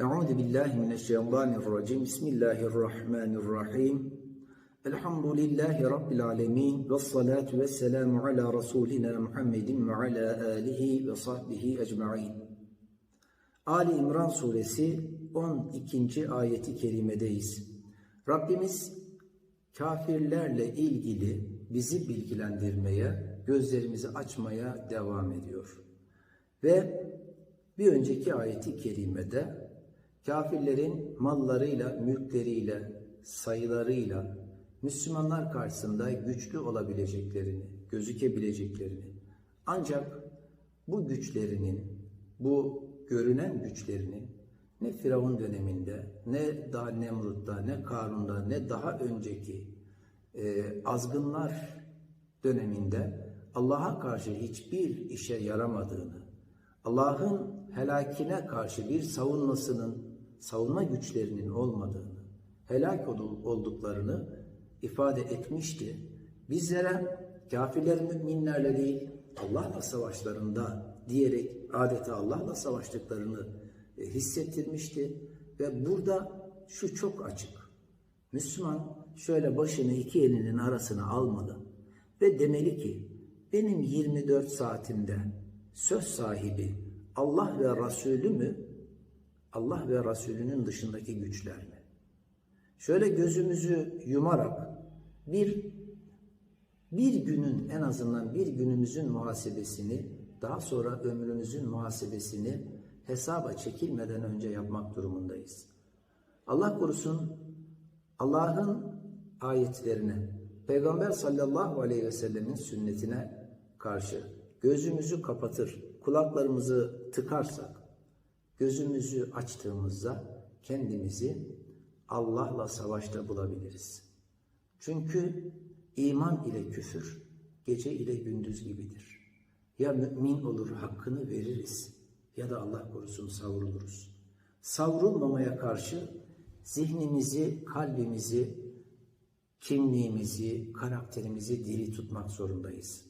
Euzu billahi mineşşeytanirracim. Bismillahirrahmanirrahim. Elhamdülillahi rabbil alamin ve salatu vesselamu ala rasulina Muhammedin ve ala alihi ve sahbihi ecmaîn. Ali İmran suresi 12. ayeti kerimedeyiz. Rabbimiz kafirlerle ilgili bizi bilgilendirmeye, gözlerimizi açmaya devam ediyor. Ve bir önceki ayeti kerimede kafirlerin mallarıyla, mülkleriyle, sayılarıyla Müslümanlar karşısında güçlü olabileceklerini, gözükebileceklerini ancak bu güçlerinin, bu görünen güçlerinin ne Firavun döneminde, ne daha Nemrut'ta, ne Karun'da, ne daha önceki e, azgınlar döneminde Allah'a karşı hiçbir işe yaramadığını, Allah'ın helakine karşı bir savunmasının, savunma güçlerinin olmadığını, helak olduklarını ifade etmişti. Bizlere kafirler müminlerle değil, Allah'la savaşlarında diyerek adeta Allah'la savaştıklarını e, hissettirmişti. Ve burada şu çok açık. Müslüman şöyle başını iki elinin arasına almalı ve demeli ki benim 24 saatimde söz sahibi Allah ve Resulü mü? Allah ve Resulünün dışındaki güçler mi? Şöyle gözümüzü yumarak bir bir günün en azından bir günümüzün muhasebesini daha sonra ömrümüzün muhasebesini hesaba çekilmeden önce yapmak durumundayız. Allah korusun Allah'ın ayetlerine, Peygamber sallallahu aleyhi ve sellemin sünnetine karşı gözümüzü kapatır, kulaklarımızı tıkarsak, gözümüzü açtığımızda kendimizi Allah'la savaşta bulabiliriz. Çünkü iman ile küfür gece ile gündüz gibidir. Ya mümin olur hakkını veririz ya da Allah korusun savruluruz. Savrulmamaya karşı zihnimizi, kalbimizi, kimliğimizi, karakterimizi diri tutmak zorundayız.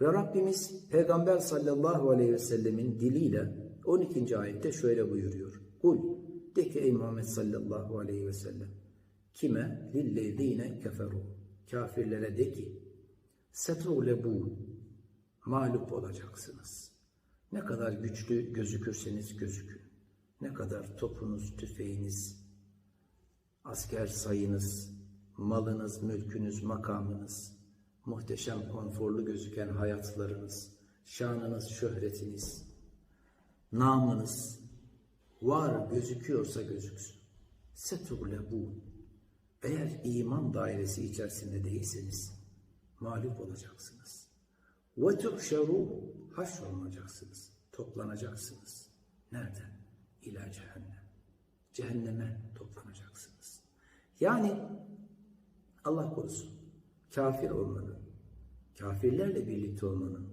Ve Rabbimiz Peygamber sallallahu aleyhi ve sellemin diliyle 12. ayette şöyle buyuruyor. Kul de ki ey Muhammed sallallahu aleyhi ve sellem kime lillezine keferu kafirlere de ki setrulebu mağlup olacaksınız. Ne kadar güçlü gözükürseniz gözükün. Ne kadar topunuz, tüfeğiniz, asker sayınız, malınız, mülkünüz, makamınız, muhteşem konforlu gözüken hayatlarınız, şanınız, şöhretiniz, namınız var gözüküyorsa gözüksün. Setugle bu. Eğer iman dairesi içerisinde değilseniz mağlup olacaksınız. Ve tuhşeru haşrolunacaksınız, toplanacaksınız. Nereden? İlâ cehennem. Cehenneme toplanacaksınız. Yani Allah korusun kafir olmanın, kafirlerle birlikte olmanın,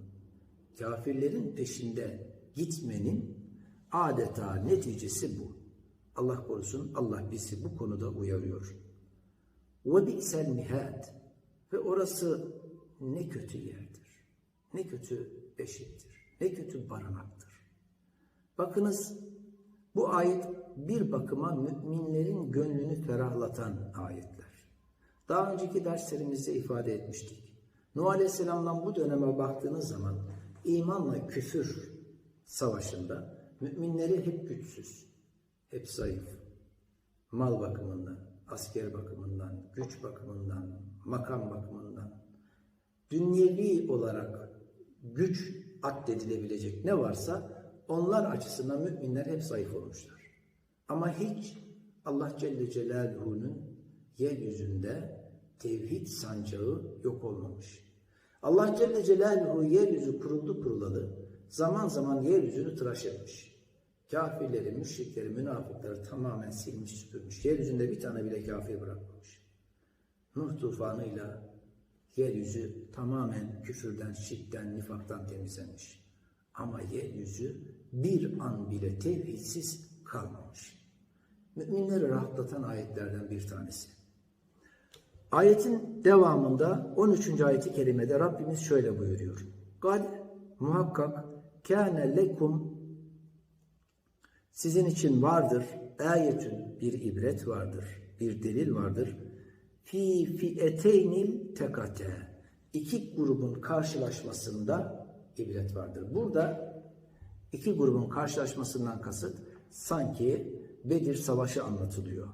kafirlerin peşinde gitmenin adeta neticesi bu. Allah korusun Allah bizi bu konuda uyarıyor. Ve bi'sel mihad ve orası ne kötü yerdir. Ne kötü eşittir. Ne kötü barınaktır. Bakınız bu ayet bir bakıma müminlerin gönlünü ferahlatan ayetler. Daha önceki derslerimizde ifade etmiştik. Nuh Aleyhisselam'dan bu döneme baktığınız zaman imanla küfür savaşında müminleri hep güçsüz, hep zayıf. Mal bakımından, asker bakımından, güç bakımından, makam bakımından, dünyevi olarak güç addedilebilecek ne varsa onlar açısından müminler hep zayıf olmuşlar. Ama hiç Allah Celle Celaluhu'nun yeryüzünde tevhid sancağı yok olmamış. Allah Celle Celaluhu yeryüzü kuruldu kurulalı zaman zaman yeryüzünü tıraş etmiş. Kafirleri, müşrikleri, münafıkları tamamen silmiş süpürmüş. Yeryüzünde bir tane bile kafir bırakmamış. Nuh tufanıyla yeryüzü tamamen küfürden, şirkten, nifaktan temizlenmiş. Ama yeryüzü bir an bile tevhidsiz kalmamış. Müminleri rahatlatan ayetlerden bir tanesi. Ayetin devamında 13. ayeti kerimede Rabbimiz şöyle buyuruyor. Gal muhakkak kâne lekum Sizin için vardır ayetün bir ibret vardır, bir delil vardır. Fi fiyeteynil tekate. İki grubun karşılaşmasında ibret vardır. Burada iki grubun karşılaşmasından kasıt sanki Bedir Savaşı anlatılıyor.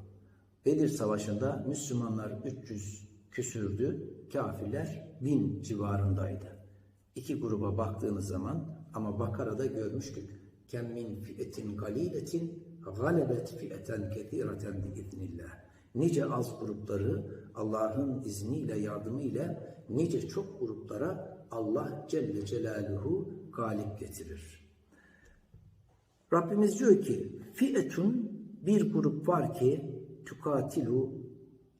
Bedir Savaşı'nda Müslümanlar 300 küsürdü, kafirler 1000 civarındaydı. İki gruba baktığınız zaman ama Bakara'da görmüştük. Kem min fi'etin galiletin galebet fi'eten kethireten biiznillah. Nice az grupları Allah'ın izniyle, yardımıyla nice çok gruplara Allah Celle Celaluhu galip getirir. Rabbimiz diyor ki fi'etun bir grup var ki tukatilu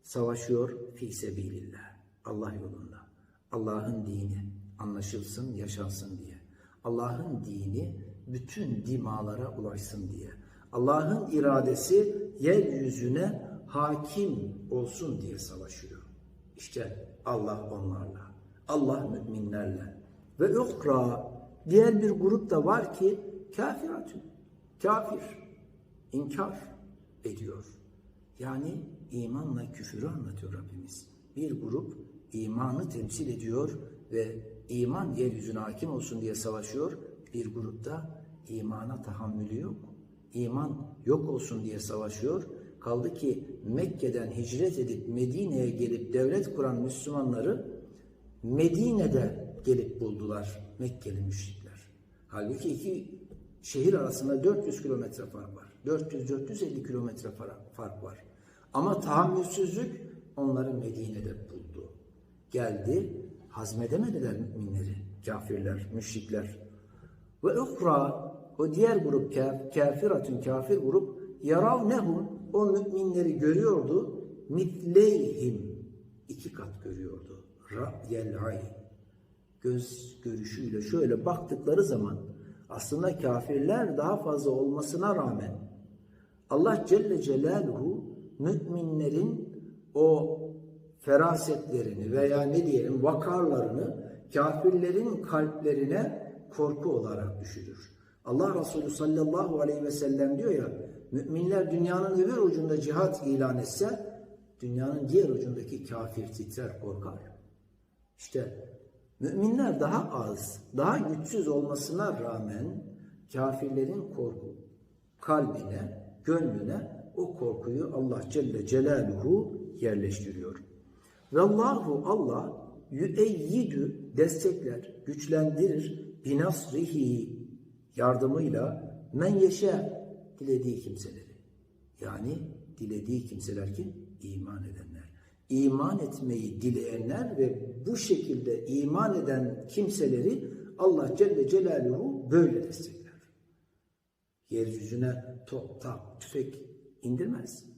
savaşıyor fi sebilillah. Allah yolunda. Allah'ın dini anlaşılsın, yaşansın diye. Allah'ın dini bütün dimalara ulaşsın diye. Allah'ın iradesi yeryüzüne hakim olsun diye savaşıyor. İşte Allah onlarla. Allah müminlerle. Ve ukra diğer bir grup da var ki kafiratün. Kafir. inkar ediyor. Yani imanla küfürü anlatıyor Rabbimiz. Bir grup imanı temsil ediyor ve iman yeryüzüne hakim olsun diye savaşıyor. Bir grupta imana tahammülü yok. İman yok olsun diye savaşıyor. Kaldı ki Mekke'den hicret edip Medine'ye gelip devlet kuran Müslümanları Medine'de gelip buldular Mekkeli müşrikler. Halbuki iki şehir arasında 400 kilometre fark var. 400-450 kilometre fark var. Ama tahammülsüzlük onları Medine'de buldu. Geldi, hazmedemediler müminleri, kafirler, müşrikler. Ve ukra, o diğer grup kafiratün kafir grup, yarav nehum, o müminleri görüyordu, mitleyhim, iki kat görüyordu. Ra'yel ay, göz görüşüyle şöyle baktıkları zaman, aslında kafirler daha fazla olmasına rağmen, Allah Celle Celaluhu müminlerin o ferasetlerini veya ne diyelim vakarlarını kafirlerin kalplerine korku olarak düşürür. Allah Resulü sallallahu aleyhi ve sellem diyor ya müminler dünyanın öbür ucunda cihat ilan etse dünyanın diğer ucundaki kafir titrer korkar. İşte müminler daha az, daha güçsüz olmasına rağmen kafirlerin korku kalbine, gönlüne o korkuyu Allah Celle Celaluhu yerleştiriyor. Ve Allahu Allah yüeyyidü destekler, güçlendirir binasrihi yardımıyla men yeşe dilediği kimseleri. Yani dilediği kimseler kim? İman edenler. İman etmeyi dileyenler ve bu şekilde iman eden kimseleri Allah Celle Celaluhu böyle destekler. Yeryüzüne top, tak, tüfek indirmez.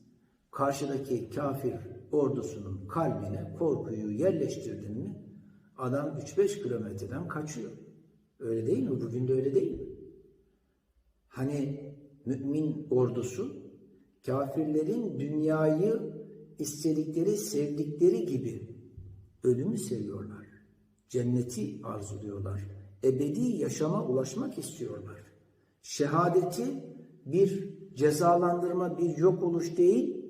Karşıdaki kafir ordusunun kalbine korkuyu yerleştirdin mi adam 3-5 kilometreden kaçıyor. Öyle değil mi? Bugün de öyle değil mi? Hani mümin ordusu kafirlerin dünyayı istedikleri, sevdikleri gibi ölümü seviyorlar. Cenneti arzuluyorlar. Ebedi yaşama ulaşmak istiyorlar. Şehadeti bir cezalandırma, bir yok oluş değil,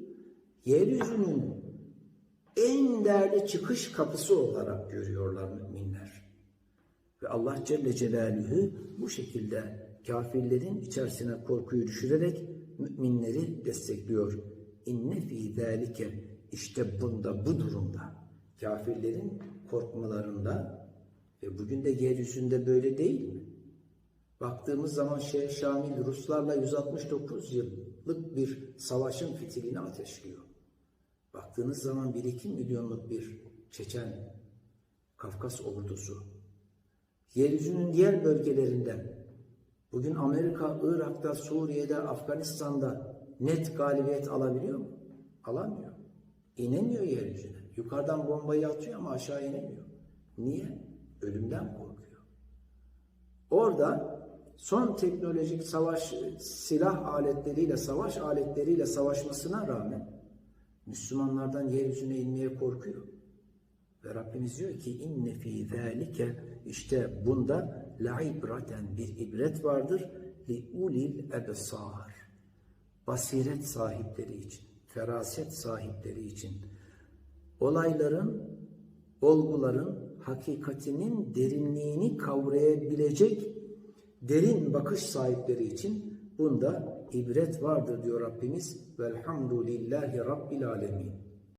yeryüzünün en değerli çıkış kapısı olarak görüyorlar müminler. Ve Allah Celle Celaluhu bu şekilde kafirlerin içerisine korkuyu düşürerek müminleri destekliyor. İnne fî zâlike işte bunda bu durumda kafirlerin korkmalarında ve bugün de yeryüzünde böyle değil mi? Baktığımız zaman Şeyh Şamil Ruslarla 169 yıllık bir savaşın fitilini ateşliyor. Baktığınız zaman 1-2 milyonluk bir Çeçen Kafkas ordusu. Yeryüzünün diğer bölgelerinden bugün Amerika, Irak'ta, Suriye'de, Afganistan'da net galibiyet alabiliyor mu? Alamıyor. İnemiyor yeryüzüne. Yukarıdan bombayı atıyor ama aşağı inemiyor. Niye? Ölümden korkuyor. Orada son teknolojik savaş silah aletleriyle, savaş aletleriyle savaşmasına rağmen Müslümanlardan yeryüzüne inmeye korkuyor. Ve Rabbimiz diyor ki inne fi zalike işte bunda la ibraten bir ibret vardır li ulil ebsar basiret sahipleri için, feraset sahipleri için, olayların, olguların hakikatinin derinliğini kavrayabilecek derin bakış sahipleri için bunda ibret vardır diyor Rabbimiz. Velhamdülillahi Rabbil Alemin.